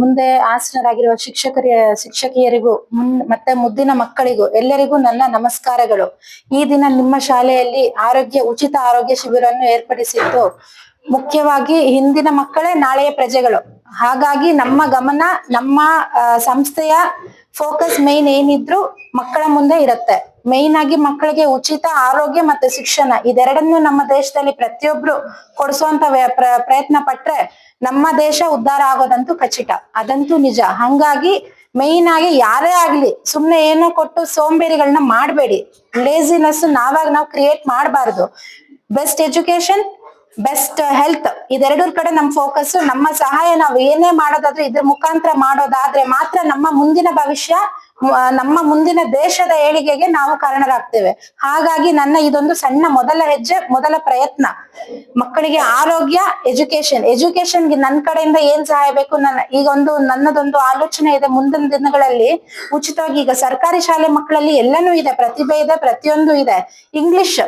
ಮುಂದೆ ಆಸನರಾಗಿರುವ ಶಿಕ್ಷಕರ, ಶಿಕ್ಷಕಿಯರಿಗೂ ಮುನ್, ಮತ್ತೆ ಮುದ್ದಿನ ಮಕ್ಕಳಿಗೂ ಎಲ್ಲರಿಗೂ ನನ್ನ ನಮಸ್ಕಾರಗಳು. ಈ ದಿನ ನಿಮ್ಮ ಶಾಲೆಯಲ್ಲಿ ಆರೋಗ್ಯ, ಉಚಿತ ಆರೋಗ್ಯ ಶಿಬಿರವನ್ನು ಏರ್ಪಡಿಸಿದ್ದು ಮುಖ್ಯವಾಗಿ ಹಿಂದಿನ ಮಕ್ಕಳೇ ನಾಳೆಯ ಪ್ರಜೆಗಳು. ಹಾಗಾಗಿ ನಮ್ಮ ಗಮನ, ನಮ್ಮ ಸಂಸ್ಥೆಯ ಫೋಕಸ್ ಮೇನ್ ಏನಿದ್ರು ಮಕ್ಕಳ ಮುಂದೆ ಇರುತ್ತೆ. ಮೇನ್ ಆಗಿ ಮಕ್ಕಳಿಗೆ ಉಚಿತ ಆರೋಗ್ಯ ಮತ್ತೆ ಶಿಕ್ಷಣ ಇದೆರಡನ್ನೂ ನಮ್ಮ ದೇಶದಲ್ಲಿ ಪ್ರತಿಯೊಬ್ರು ಕೊಡಿಸುವಂತ ಪ್ರಯತ್ನ ಪಟ್ರೆ ನಮ್ಮ ದೇಶ ಉದ್ಧಾರ ಆಗೋದಂತೂ ಖಚಿತ. ಅದಂತೂ ನಿಜ. ಹಂಗಾಗಿ ಮೇನ್ ಆಗಿ ಯಾರೇ ಆಗ್ಲಿ ಸುಮ್ನೆ ಏನೋ ಕೊಟ್ಟು ಸೋಂಬೇರಿಗಳನ್ನ ಮಾಡಬೇಡಿ. ಲೇಸಿನೆಸ್ ನಾವಾಗ ನಾವು ಕ್ರಿಯೇಟ್ ಮಾಡಬಾರ್ದು. ಬೆಸ್ಟ್ ಎಜುಕೇಶನ್ ಬೆಸ್ಟ್ ಹೆಲ್ತ್ ಇದೆರಡರ ಕಡೆ ನಮ್ ಫೋಕಸ್ ನಮ್ಮ ಸಹಾಯ ನಾವು ಏನೇ ಮಾಡೋದಾದ್ರೆ ಇದ್ರ ಮುಖಾಂತರ ಮಾಡೋದಾದ್ರೆ ಮಾತ್ರ ನಮ್ಮ ಮುಂದಿನ ಭವಿಷ್ಯ ನಮ್ಮ ಮುಂದಿನ ದೇಶದ ಏಳಿಗೆಗೆ ನಾವು ಕಾರಣರಾಗ್ತೇವೆ. ಹಾಗಾಗಿ ನನ್ನ ಇದೊಂದು ಸಣ್ಣ ಮೊದಲ ಹೆಜ್ಜೆ, ಮೊದಲ ಪ್ರಯತ್ನ. ಮಕ್ಕಳಿಗೆ ಆರೋಗ್ಯ ಎಜುಕೇಶನ್ ಎಜುಕೇಶನ್ಗೆ ನನ್ನ ಕಡೆಯಿಂದ ಏನ್ ಸಹಾಯ ಬೇಕು? ನನ್ನ ಈಗ ಒಂದು ನನ್ನದೊಂದು ಆಲೋಚನೆ ಇದೆ ಮುಂದಿನ ದಿನಗಳಲ್ಲಿ. ಉಚಿತವಾಗಿ ಈಗ ಸರ್ಕಾರಿ ಶಾಲೆ ಮಕ್ಕಳಲ್ಲಿ ಎಲ್ಲನೂ ಇದೆ. ಪ್ರತಿಭೆ ಇದೆ, ಪ್ರತಿಯೊಂದು ಇದೆ. ಇಂಗ್ಲಿಷ್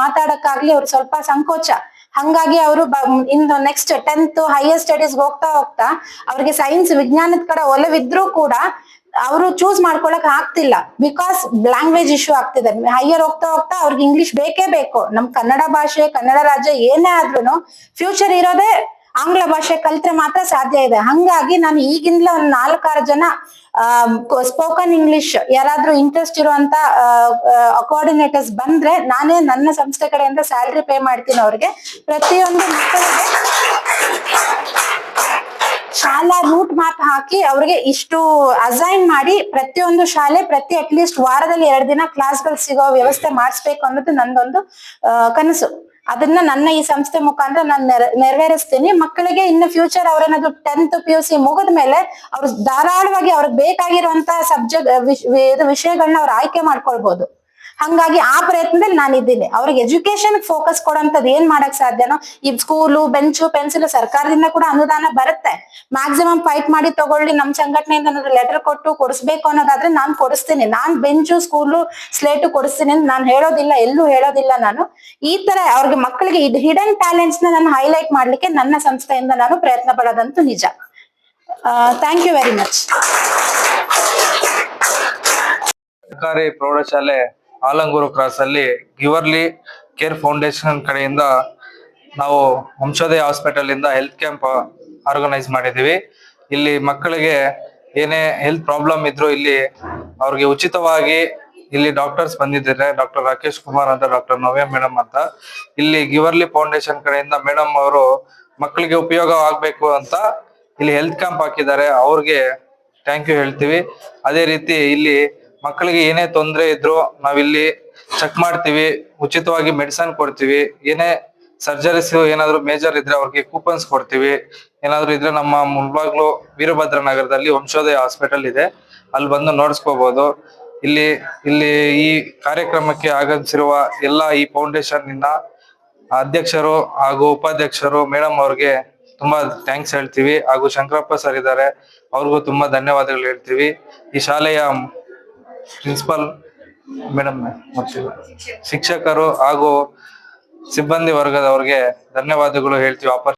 ಮಾತಾಡಕ್ಕಾಗ್ಲಿ ಅವ್ರು ಸ್ವಲ್ಪ ಸಂಕೋಚ. ಹಂಗಾಗಿ ಅವರು ಇನ್ನು ನೆಕ್ಸ್ಟ್ ಟೆಂತ್, ಹೈಯರ್ ಸ್ಟಡೀಸ್ ಹೋಗ್ತಾ ಹೋಗ್ತಾ ಅವ್ರಿಗೆ ಸೈನ್ಸ್, ವಿಜ್ಞಾನದ ಕಡೆ ಒಲವಿದ್ರೂ ಕೂಡ ಅವರು ಚೂಸ್ ಮಾಡ್ಕೊಳಕ್ ಆಗ್ತಿಲ್ಲ. ಬಿಕಾಸ್ ಲ್ಯಾಂಗ್ವೇಜ್ ಇಶ್ಯೂ ಆಗ್ತಿದೆ. ಹೈಯರ್ ಹೋಗ್ತಾ ಹೋಗ್ತಾ ಅವ್ರಿಗೆ ಇಂಗ್ಲಿಷ್ ಬೇಕೇ ಬೇಕು. ನಮ್ ಕನ್ನಡ ಭಾಷೆ, ಕನ್ನಡ ರಾಜ್ಯ ಏನೇ ಆದ್ರೂ ಫ್ಯೂಚರ್ ಇರೋದೇ ಆಂಗ್ಲ ಭಾಷೆ ಕಲ್ತ್ರೆ ಮಾತ್ರ ಸಾಧ್ಯ ಇದೆ. ಹಂಗಾಗಿ ನಾನು ಈಗಿಂದಲೇ ಒಂದ್ ನಾಲ್ಕಾರು ಜನ ಸ್ಪೋಕನ್ ಇಂಗ್ಲಿಷ್ ಯಾರಾದ್ರೂ ಇಂಟ್ರೆಸ್ಟ್ ಇರುವಂತ ಕೋಆರ್ಡಿನೇಟರ್ಸ್ ಬಂದ್ರೆ ನಾನೇ ನನ್ನ ಸಂಸ್ಥೆ ಕಡೆಯಿಂದ ಸ್ಯಾಲ್ರಿ ಪೇ ಮಾಡ್ತೀನಿ ಅವ್ರಿಗೆ. ಪ್ರತಿಯೊಂದು ಮಕ್ಕಳಿಗೆ ಶಾಲಾ ರೂಟ್ ಮ್ಯಾಪ್ ಹಾಕಿ ಅವ್ರಿಗೆ ಇಷ್ಟು ಅಸೈನ್ ಮಾಡಿ ಪ್ರತಿಯೊಂದು ಶಾಲೆ ಪ್ರತಿ ಅಟ್ಲೀಸ್ಟ್ ವಾರದಲ್ಲಿ ಎರಡು ದಿನ ಕ್ಲಾಸ್ಗಳು ಸಿಗೋ ವ್ಯವಸ್ಥೆ ಮಾಡಿಸ್ಬೇಕು ಅನ್ನೋದು ನಂದೊಂದು ಕನಸು. ಅದನ್ನ ನನ್ನ ಈ ಸಂಸ್ಥೆ ಮುಖಾಂತರ ನಾನು ನೆರ, ನೆರವೇರಿಸ್ತೀನಿ. ಮಕ್ಕಳಿಗೆ ಇನ್ನು ಫ್ಯೂಚರ್ ಅವ್ರೇನಾದ್ರು ಟೆಂತ್ ಪಿ ಯು ಸಿ ಮುಗಿದ ಮೇಲೆ ಅವ್ರು ಧಾರಾಳವಾಗಿ ಅವ್ರಿಗೆ ಬೇಕಾಗಿರುವಂತಹ ಸಬ್ಜೆಕ್ಟ್ ವಿಷಯಗಳನ್ನ ಅವ್ರು ಆಯ್ಕೆ ಮಾಡ್ಕೊಳ್ಬಹುದು ಹಂಗಾಗಿ ಆ ಪ್ರಯತ್ನದಲ್ಲಿ ನಾನು ಇದ್ದೀನಿ ಅವ್ರಿಗೆ ಎಜುಕೇಶನ್ ಫೋಕಸ್ ಕೊಡೋಂಥದ್ದು ಏನ್ ಮಾಡಕ್ ಸಾಧ್ಯನೋ, ಈ ಸ್ಕೂಲು ಬೆಂಚು ಪೆನ್ಸಿಲ್ ಸರ್ಕಾರದಿಂದ ಕೂಡ ಅನುದಾನ ಬರುತ್ತೆ. ಮ್ಯಾಕ್ಸಿಮಮ್ ಫೈಟ್ ಮಾಡಿ ತಗೊಳ್ಳಿ, ನಮ್ ಸಂಘಟನೆಯಿಂದ ಲೆಟರ್ ಕೊಟ್ಟು ಕೊಡಿಸ್ಬೇಕು ಅನ್ನೋದಾದ್ರೆ ನಾನು ಕೊಡಿಸ್ತೀನಿ. ನಾನ್ ಬೆಂಚು ಸ್ಕೂಲು ಸ್ಲೇಟು ಕೊಡಿಸ್ತೀನಿ ಅಂತ ನಾನು ಹೇಳೋದಿಲ್ಲ, ಎಲ್ಲೂ ಹೇಳೋದಿಲ್ಲ ನಾನು. ಈ ತರ ಅವ್ರಿಗೆ ಮಕ್ಕಳಿಗೆ ಹಿಡನ್ ಟ್ಯಾಲೆಂಟ್ಸ್ನ ನಾನು ಹೈಲೈಟ್ ಮಾಡ್ಲಿಕ್ಕೆ ನನ್ನ ಸಂಸ್ಥೆಯಿಂದ ನಾನು ಪ್ರಯತ್ನ ಪಡೋದಂತೂ ನಿಜ. ಥ್ಯಾಂಕ್ ಯು ವೆರಿ ಮಚ್ ಸರ್ಕಾರಿ ಪ್ರೌಢಶಾಲೆ ಆಲಂಗೂರು ಕ್ರಾಸ್ ಅಲ್ಲಿ ಗಿವರ್ಲಿ ಕೇರ್ ಫೌಂಡೇಶನ್ ಕಡೆಯಿಂದ ನಾವು ವಂಶೋದಯ ಹಾಸ್ಪಿಟಲ್ ಇಂದ ಹೆಲ್ತ್ ಕ್ಯಾಂಪ್ ಆರ್ಗನೈಸ್ ಮಾಡಿದೀವಿ ಇಲ್ಲಿ ಮಕ್ಕಳಿಗೆ ಏನೇ ಹೆಲ್ತ್ ಪ್ರಾಬ್ಲಮ್ ಇದ್ರು ಇಲ್ಲಿ ಅವ್ರಿಗೆ ಉಚಿತವಾಗಿ ಇಲ್ಲಿ ಡಾಕ್ಟರ್ಸ್ ಬಂದಿದ್ದಾರೆ. ಡಾಕ್ಟರ್ ರಾಕೇಶ್ ಕುಮಾರ್ ಅಂತ ಡಾಕ್ಟರ್ ನವ್ಯ ಮೇಡಮ್ ಅಂತ. ಇಲ್ಲಿ ಗಿವರ್ಲಿ ಫೌಂಡೇಶನ್ ಕಡೆಯಿಂದ ಮೇಡಮ್ ಅವರು ಮಕ್ಕಳಿಗೆ ಉಪಯೋಗ ಆಗ್ಬೇಕು ಅಂತ ಇಲ್ಲಿ ಹೆಲ್ತ್ ಕ್ಯಾಂಪ್ ಹಾಕಿದ್ದಾರೆ. ಅವ್ರಿಗೆ ಥ್ಯಾಂಕ್ ಯು ಹೇಳ್ತೀವಿ. ಅದೇ ರೀತಿ ಇಲ್ಲಿ ಮಕ್ಕಳಿಗೆ ಏನೇ ತೊಂದರೆ ಇದ್ರು ನಾವಿಲ್ಲಿ ಚೆಕ್ ಮಾಡ್ತೀವಿ, ಉಚಿತವಾಗಿ ಮೆಡಿಸನ್ ಕೊಡ್ತೀವಿ. ಏನೇ ಸರ್ಜರೀಸ್ ಏನಾದ್ರು ಮೇಜರ್ ಇದ್ರೆ ಅವ್ರಿಗೆ ಕೂಪನ್ಸ್ ಕೊಡ್ತೀವಿ. ಏನಾದ್ರು ಇದ್ರೆ ನಮ್ಮ ಮುಳ್ಬಾಗ್ಲು ವೀರಭದ್ರ ನಗರದಲ್ಲಿ ವಂಶೋದಯ ಹಾಸ್ಪಿಟಲ್ ಇದೆ. ಅಲ್ಲಿ ಬಂದು ನೋಡಿಸ್ಕೋಬಹುದು ಇಲ್ಲಿ ಇಲ್ಲಿ ಈ ಕಾರ್ಯಕ್ರಮಕ್ಕೆ ಆಗಮಿಸಿರುವ ಎಲ್ಲ ಈ ಫೌಂಡೇಶನ್ನಿಂದ ಅಧ್ಯಕ್ಷರು ಹಾಗೂ ಉಪಾಧ್ಯಕ್ಷರು ಮೇಡಮ್ ಅವ್ರಿಗೆ ತುಂಬಾ ಥ್ಯಾಂಕ್ಸ್ ಹೇಳ್ತೀವಿ. ಹಾಗೂ ಶಂಕರಪ್ಪ ಸರ್ ಇದ್ದಾರೆ, ಅವ್ರಿಗೂ ತುಂಬಾ ಧನ್ಯವಾದಗಳು ಹೇಳ್ತೀವಿ. ಈ ಶಾಲೆಯ ಪ್ರಿನ್ಸಿಪಲ್ ಮೇಡಮ್ ಮತ್ತು ಶಿಕ್ಷಕರು ಹಾಗೂ ಸಿಬ್ಬಂದಿ ವರ್ಗದವರಿಗೆ ಧನ್ಯವಾದಗಳು ಹೇಳ್ತೀವಿ.